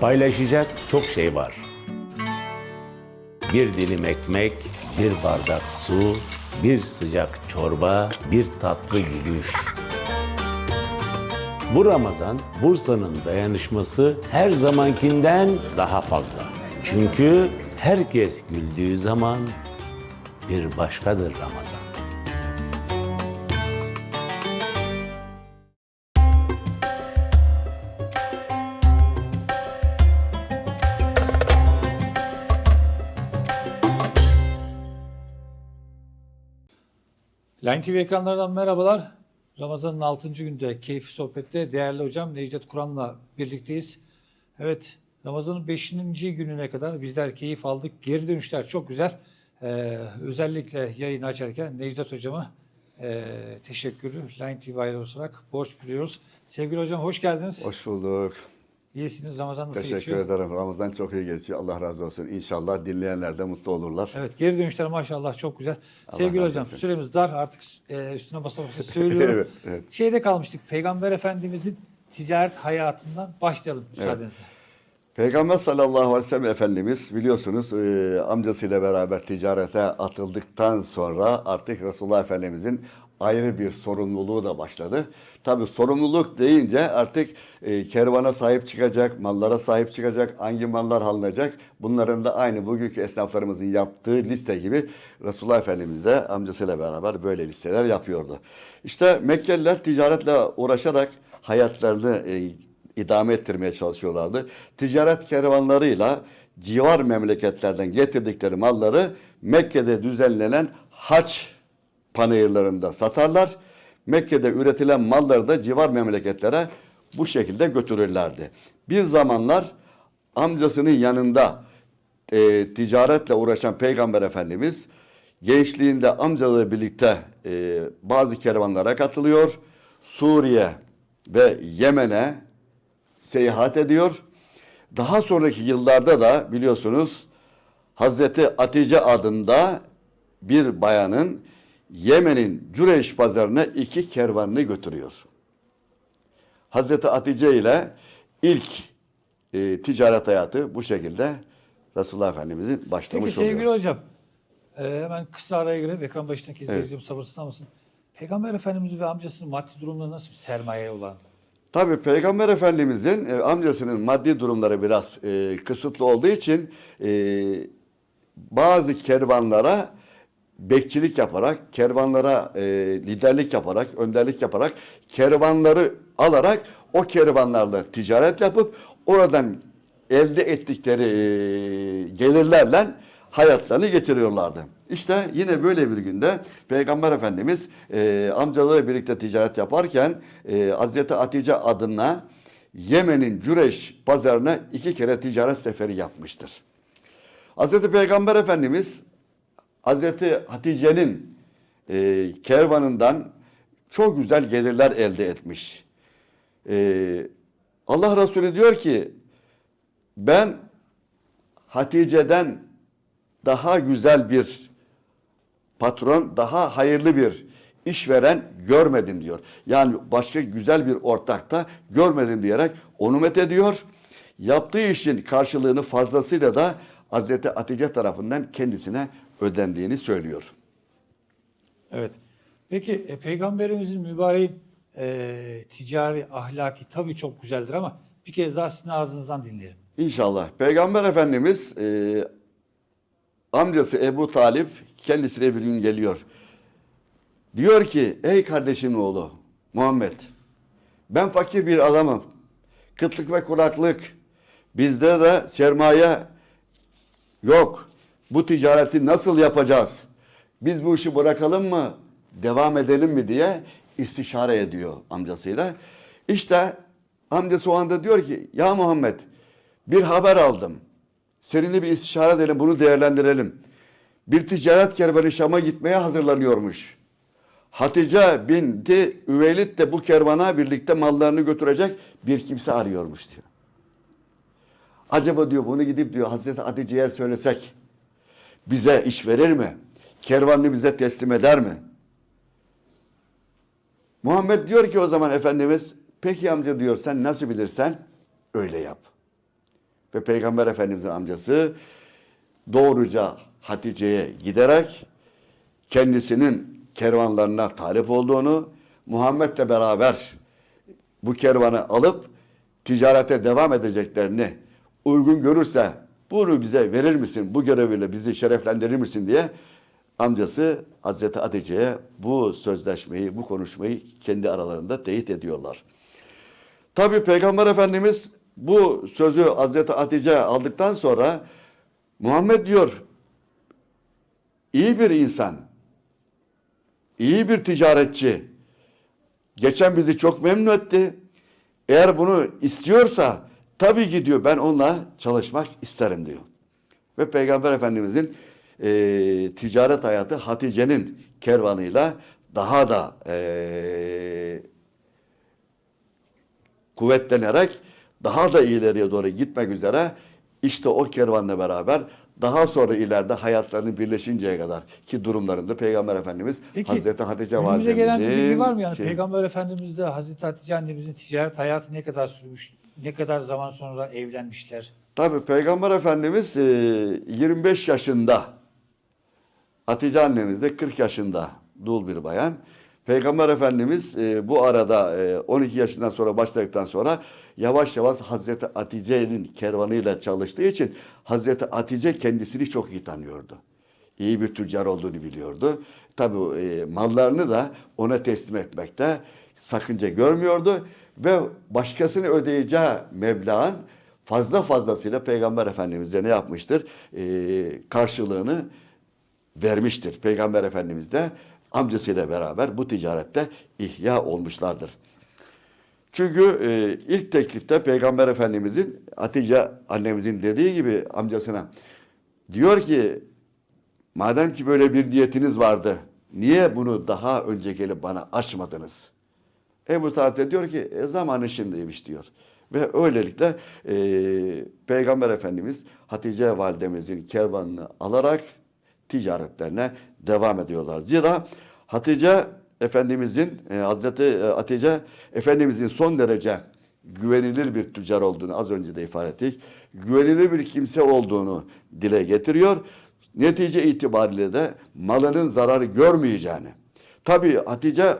Paylaşacak çok şey var. Bir dilim ekmek, bir bardak su, bir sıcak çorba, bir tatlı gülüş. Bu Ramazan Bursa'nın dayanışması her zamankinden daha fazla. Çünkü herkes güldüğü zaman bir başkadır Ramazan. Line TV ekranlarından merhabalar. Ramazan'ın 6. günde keyifli sohbette değerli hocam Necdet Kur'an'la birlikteyiz. Evet, Ramazan'ın 5. gününe kadar bizler keyif aldık. Geri dönüşler çok güzel. Ee, özellikle yayını açarken Necdet hocama e, teşekkürü Line TV olarak borç biliyoruz. Sevgili hocam hoş geldiniz. Hoş bulduk. İyisiniz. Ramazan nasıl Teşekkür geçiyor? ederim. Ramazan çok iyi geçiyor. Allah razı olsun. İnşallah dinleyenler de mutlu olurlar. Evet geri dönüşler maşallah çok güzel. Sevgili razı hocam olsun. süremiz dar artık e, üstüne basa basa söylüyorum. Evet, evet. Şeyde kalmıştık Peygamber Efendimizin ticaret hayatından başlayalım müsaadenizle. Peygamber sallallahu aleyhi ve sellem Efendimiz biliyorsunuz e, amcasıyla beraber ticarete atıldıktan sonra artık Resulullah Efendimizin ayrı bir sorumluluğu da başladı. Tabi sorumluluk deyince artık e, kervana sahip çıkacak, mallara sahip çıkacak, hangi mallar alınacak bunların da aynı bugünkü esnaflarımızın yaptığı liste gibi Resulullah Efendimiz de amcasıyla beraber böyle listeler yapıyordu. İşte Mekkeliler ticaretle uğraşarak hayatlarını e, idame ettirmeye çalışıyorlardı. Ticaret kervanlarıyla civar memleketlerden getirdikleri malları Mekke'de düzenlenen haç panayırlarında satarlar. Mekke'de üretilen malları da civar memleketlere bu şekilde götürürlerdi. Bir zamanlar amcasının yanında e, ticaretle uğraşan Peygamber Efendimiz gençliğinde amcalarıyla birlikte e, bazı kervanlara katılıyor. Suriye ve Yemen'e seyahat ediyor. Daha sonraki yıllarda da biliyorsunuz Hazreti Hatice adında bir bayanın Yemen'in Cüreyş pazarına iki kervanını götürüyor. Hazreti Hatice ile ilk e, ticaret hayatı bu şekilde Resulullah Efendimizin Peki başlamış sevgili oluyor. hocam e, hemen kısa araya girelim ekran başındaki izleyicim sabırsızlanmasın. Peygamber Efendimiz ve amcasının maddi durumları nasıl bir sermaye olan? Tabii Peygamber Efendimizin e, amcasının maddi durumları biraz e, kısıtlı olduğu için e, bazı kervanlara bekçilik yaparak, kervanlara e, liderlik yaparak, önderlik yaparak, kervanları alarak o kervanlarla ticaret yapıp oradan elde ettikleri e, gelirlerle hayatlarını geçiriyorlardı. İşte yine böyle bir günde Peygamber Efendimiz e, amcalarıyla birlikte ticaret yaparken e, Hazreti Hatice adına Yemen'in Cüreş pazarına iki kere ticaret seferi yapmıştır. Hazreti Peygamber Efendimiz Hazreti Hatice'nin e, kervanından çok güzel gelirler elde etmiş. E, Allah Resulü diyor ki ben Hatice'den daha güzel bir patron, daha hayırlı bir işveren görmedim diyor. Yani başka güzel bir ortakta görmedim diyerek onu met ediyor. Yaptığı işin karşılığını fazlasıyla da Hazreti Hatice tarafından kendisine ödendiğini söylüyor. Evet. Peki e, Peygamberimizin mübarek e, ticari, ahlaki tabii çok güzeldir ama bir kez daha sizin ağzınızdan dinleyelim. İnşallah. Peygamber Efendimiz e, amcası Ebu Talip kendisine bir gün geliyor. Diyor ki ey kardeşimin oğlu Muhammed ben fakir bir adamım. Kıtlık ve kuraklık. Bizde de sermaye yok. Bu ticareti nasıl yapacağız? Biz bu işi bırakalım mı? Devam edelim mi diye istişare ediyor amcasıyla. İşte amcası o anda diyor ki ya Muhammed bir haber aldım. Seninle bir istişare edelim bunu değerlendirelim. Bir ticaret kervanı Şam'a gitmeye hazırlanıyormuş. Hatice binti Üveylid de bu kervana birlikte mallarını götürecek bir kimse arıyormuş diyor. Acaba diyor bunu gidip diyor Hazreti Hatice'ye söylesek bize iş verir mi? Kervanını bize teslim eder mi? Muhammed diyor ki o zaman Efendimiz peki amca diyor sen nasıl bilirsen öyle yap. ve Peygamber Efendimizin amcası doğruca Hatice'ye giderek kendisinin kervanlarına talip olduğunu, Muhammed'le beraber bu kervanı alıp ticarete devam edeceklerini uygun görürse bunu bize verir misin, bu göreviyle bizi şereflendirir misin diye amcası Hazreti Hatice'ye bu sözleşmeyi, bu konuşmayı kendi aralarında teyit ediyorlar. Tabi Peygamber Efendimiz bu sözü Hazreti Hatice aldıktan sonra Muhammed diyor iyi bir insan, iyi bir ticaretçi. Geçen bizi çok memnun etti. Eğer bunu istiyorsa tabii ki diyor ben onunla çalışmak isterim diyor. Ve Peygamber Efendimizin eee, ticaret hayatı Hatice'nin kervanıyla daha da eee, kuvvetlenerek daha da ileriye doğru gitmek üzere işte o kervanla beraber daha sonra ileride hayatlarının birleşinceye kadar ki durumlarında Peygamber Efendimiz Peki, Hazreti Hatice Önümüze gelen bir bilgi validemizin var mı yani? şey- Peygamber Efendimiz'de Hazreti Hatice annemizin ticaret hayatı ne kadar sürmüş? Ne kadar zaman sonra evlenmişler? Tabii Peygamber Efendimiz e, 25 yaşında, Hatice annemiz de 40 yaşında dul bir bayan. Peygamber Efendimiz e, bu arada e, 12 yaşından sonra başladıktan sonra yavaş yavaş Hazreti Hatice'nin kervanıyla çalıştığı için Hazreti Hatice kendisini çok iyi tanıyordu. İyi bir tüccar olduğunu biliyordu. Tabii e, mallarını da ona teslim etmekte sakınca görmüyordu ve başkasını ödeyeceği meblağın fazla fazlasıyla Peygamber Efendimiz'e ne yapmıştır? E, karşılığını vermiştir. Peygamber Efendimiz de amcasıyla beraber bu ticarette ihya olmuşlardır. Çünkü e, ilk teklifte Peygamber Efendimizin Hatice annemizin dediği gibi amcasına diyor ki madem ki böyle bir niyetiniz vardı niye bunu daha önce gelip bana açmadınız? Ebu Talip de diyor ki e, zamanı şimdiymiş diyor. Ve öylelikle e, Peygamber Efendimiz Hatice validemizin kervanını alarak ticaretlerine devam ediyorlar. Zira Hatice Efendimizin, e, Hazreti e, Hatice Efendimizin son derece güvenilir bir tüccar olduğunu az önce de ifade ettik. Güvenilir bir kimse olduğunu dile getiriyor. Netice itibariyle de malının zararı görmeyeceğini. Tabii Hatice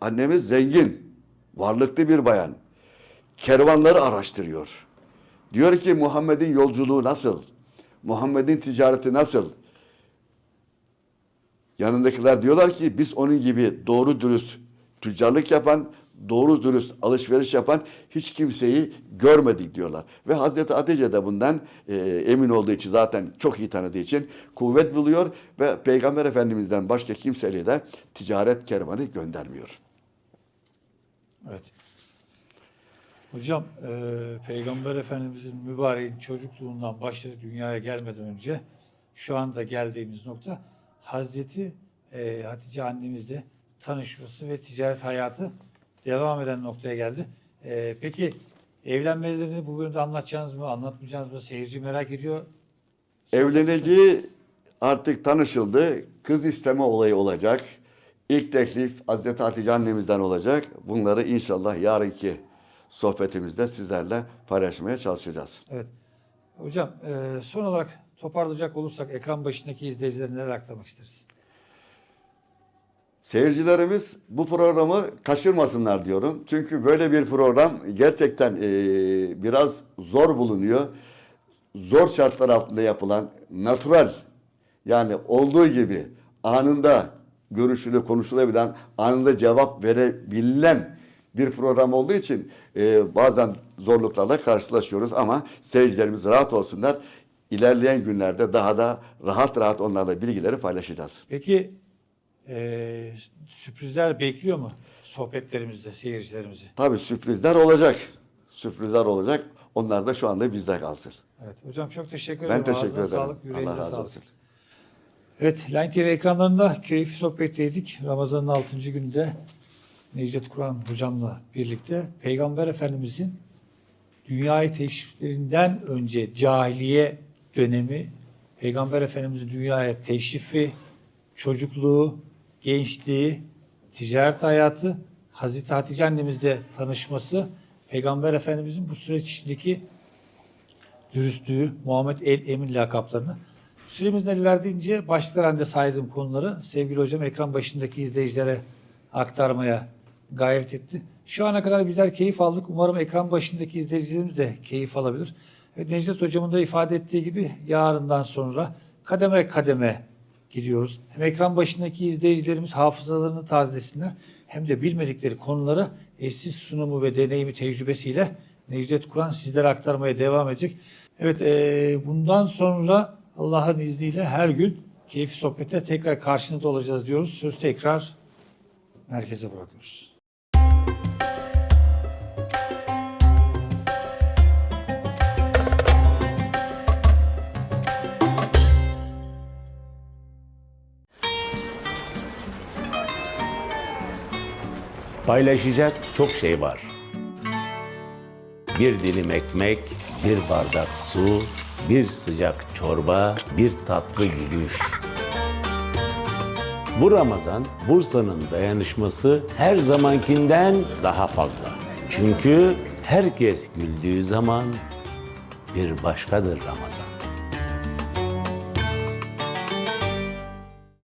annemiz zengin, varlıklı bir bayan. Kervanları araştırıyor. Diyor ki Muhammed'in yolculuğu nasıl? Muhammed'in ticareti nasıl? Yanındakiler diyorlar ki biz onun gibi doğru dürüst tüccarlık yapan, doğru dürüst alışveriş yapan hiç kimseyi görmedik diyorlar. Ve Hazreti Hatice de bundan e, emin olduğu için zaten çok iyi tanıdığı için kuvvet buluyor ve Peygamber Efendimiz'den başka kimseliğe de ticaret kervanı göndermiyor. Evet. Hocam e, Peygamber Efendimizin mübareğin çocukluğundan başladı dünyaya gelmeden önce şu anda geldiğimiz nokta Hazreti e, Hatice annemizle tanışması ve ticaret hayatı devam eden noktaya geldi. E, peki evlenmelerini bu bölümde anlatacağınız mı, anlatmayacağınız mı? Seyirci merak ediyor. Evleneceği artık tanışıldı. Kız isteme olayı olacak. İlk teklif Hazreti Hatice annemizden olacak. Bunları inşallah yarınki sohbetimizde sizlerle paylaşmaya çalışacağız. Evet. Hocam e, son olarak toparlayacak olursak ekran başındaki izleyicilere neler aktarmak isteriz? Seyircilerimiz bu programı kaçırmasınlar diyorum. Çünkü böyle bir program gerçekten e, biraz zor bulunuyor. Zor şartlar altında yapılan, natural yani olduğu gibi anında görüşülü konuşulabilen, anında cevap verebilen bir program olduğu için e, bazen zorluklarla karşılaşıyoruz ama seyircilerimiz rahat olsunlar. İlerleyen günlerde daha da rahat rahat onlarla bilgileri paylaşacağız. Peki e, sürprizler bekliyor mu sohbetlerimizde seyircilerimizi? Tabii sürprizler olacak. Sürprizler olacak. Onlar da şu anda bizde kalsın. Evet. Hocam çok teşekkür ederim. Ben teşekkür Ağzına ederim. Sağlık, Allah razı sağlık. Evet, Line TV ekranlarında keyifli sohbetteydik. Ramazan'ın 6. günde Necdet Kur'an hocamla birlikte Peygamber Efendimizin dünyayı teşriflerinden önce cahiliye dönemi, Peygamber Efendimizin dünyaya teşrifi, çocukluğu, gençliği, ticaret hayatı, Hazreti Hatice annemizle tanışması, Peygamber Efendimizin bu süreç içindeki dürüstlüğü, Muhammed El Emin lakaplarını. Süremiz el verdiğince başlıklar halinde saydığım konuları sevgili hocam ekran başındaki izleyicilere aktarmaya gayret etti. Şu ana kadar bizler keyif aldık. Umarım ekran başındaki izleyicilerimiz de keyif alabilir. Ve Necdet hocamın da ifade ettiği gibi yarından sonra kademe kademe gidiyoruz. Hem ekran başındaki izleyicilerimiz hafızalarını tazelesinler hem de bilmedikleri konuları eşsiz sunumu ve deneyimi tecrübesiyle Necdet Kur'an sizlere aktarmaya devam edecek. Evet eee, bundan sonra Allah'ın izniyle her gün keyifli sohbette tekrar karşınızda olacağız diyoruz. Söz tekrar merkeze bırakıyoruz. Paylaşacak çok şey var. Bir dilim ekmek, bir bardak su, bir sıcak çorba, bir tatlı gülüş. Bu Ramazan Bursa'nın dayanışması her zamankinden daha fazla. Çünkü herkes güldüğü zaman bir başkadır Ramazan.